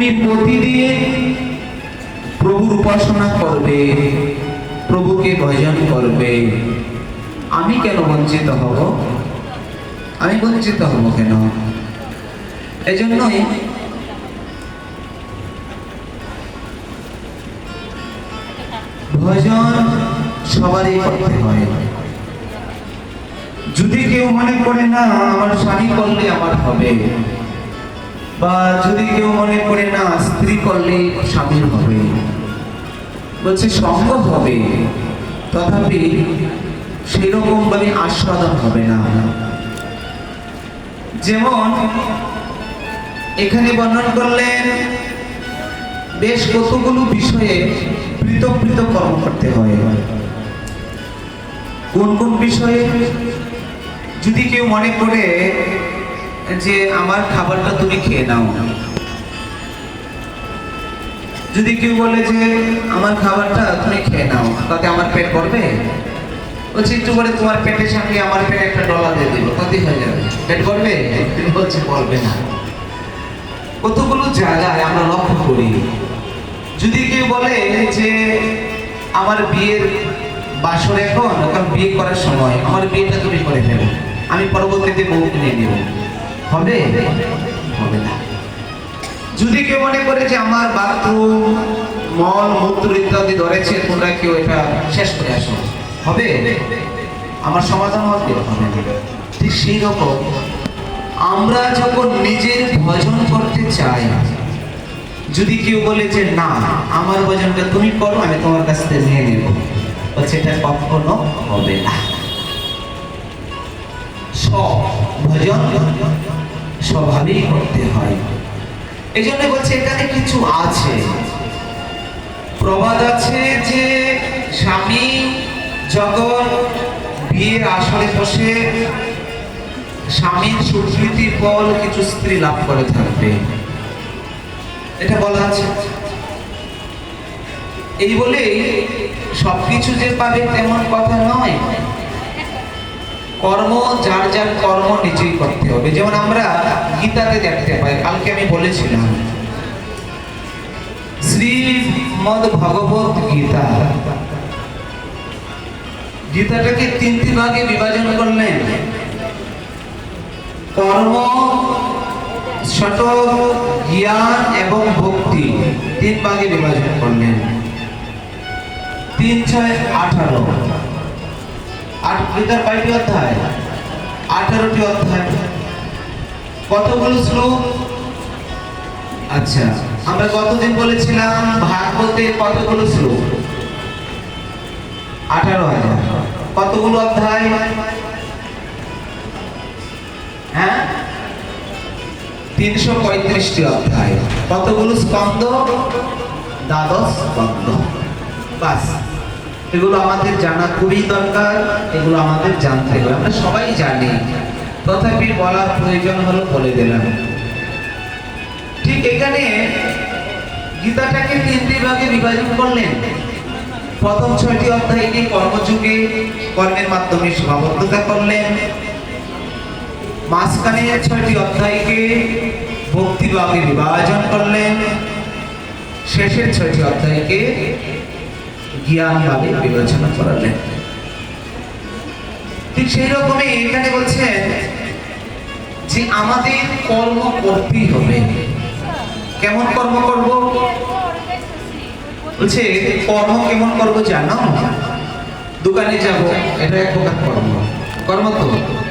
তুমি প্রতিদিন প্রভুর উপাসনা করবে, প্রভুকে ভজন করবে। আমি কেন বঞ্চিত হব? আমি বঞ্চিত হব কেন? এই জন্যই ভজন সবারই করতে হয়। যদি কেউ মনে করে, না, আমার স্বামী করলে আমার হবে। বা যদি কেউ মনে করে, না, স্ত্রী করলে স্বামীর হবে, বলছে সম্ভব হবে। তথাপি সেরকম ভাবে আস্বাদন হবে না। যেমন এখানে বর্ণন করলেন, বেশ কতগুলো বিষয়ে পৃথক পৃথক কর্ম করতে হয়। কোন কোন বিষয়ে? যদি কেউ মনে করে যে আমার খাবারটা তুমি খেয়ে নাও। যদি কেউ বলে যে আমার খাবারটা তুমি খেয়ে নাও, তাতে আমার পেট ভরবে? একটু করে তোমার পেটের সামনে আমার পেটে একটা ডলা দিয়ে দিল হয়ে যাবে। পেট না। কতগুলো জায়গায় আমরা লক্ষ্য করি। যদি কেউ বলে যে আমার বিয়ের বাসর এখন এখন বিয়ে করার সময়, আমার বিয়েটা তুমি করে ফেলো, আমি পরবর্তীতে বউ কিনে নেব। হবে? হবে না। যদি কেউ মনে করে যে আমার বাথরুম, মল, মূত্র ইত্যাদি ধরেছে, তোমরা কেউ এটা শেষ করে আসো। হবে? আমার সমাধান হবে? হবে ঠিক সেই রকম আমরা যখন নিজের ভজন করতে চাই, যদি কেউ বলে যে না, আমার ভজনটা তুমি করো, আমি তোমার কাছ থেকে নিয়ে নেব। এটা কখনো হবে না। সব ভজন স্বভাবেই করতে হয়। এই জন্য বলছে এখানে কিছু আছে। প্রবাদ আছে যে স্বামী যখন বিয়ের আসরে বসে স্বামীর সুকৃতির ফল কিছু স্ত্রী লাভ করে থাকবে। এটা বলা আছে। এই বলে সবকিছু যে পাবে তেমন কথা নয়। কর্ম, যার যার কর্ম নিজেই করতে হবে। যেমন আমরা গীতাতে দেখতে পাই, কালকে আমি বলেছিলাম শ্রীমদ ভগবত গীতা। গীতাটাকে তিনটি ভাগে বিভাজন করলেন। কর্ম, ষট, জ্ঞান এবং ভক্তি তিন ভাগে বিভাজন করলেন। তিন ছয় আঠারো। গীতার কয়টি অধ্যায়? আঠারোটি অধ্যায়। কতগুলো শ্লোক? আচ্ছা আমরা কতদিন বলেছিলাম ভাগবতে কতগুলো শ্লোক? আঠারো হাজার। কতগুলো অধ্যায়? হ্যাঁ? তিনশো পঁয়ত্রিশটি অধ্যায়। কতগুলো স্কন্দ দ্বাদশ স্কন্দ বাস। এগুলো আমাদের জানা খুবই দরকার, এগুলো আমাদের জানতে হবে। আমরা সবাই জানি, তথাপি বলার প্রয়োজন হলো বলে দিলাম। ঠিক এখানে গীতাটাকে তিনটি ভাগে বিভাজন করলেন। প্রথম ছয়টি অধ্যায় অধ্যায়কে কর্মযুগে কর্মের মাধ্যমে সীমাবদ্ধতা করলেন। মাঝখানে ছয়টি অধ্যায়কে ভক্তি ভাগে বিভাজন করলেন। শেষের ছয়টি অধ্যায়কে জ্ঞান বিবেচনা করালেন ঠিক সেই রকমই এখানে বলছেন যে আমাদের কর্ম করতেই হবে। কেমন কর্ম করব? বলছে, কর্ম কেমন করব জানো? দোকানে যাব, এটা এক প্রকার কর্ম। কর্ম তো।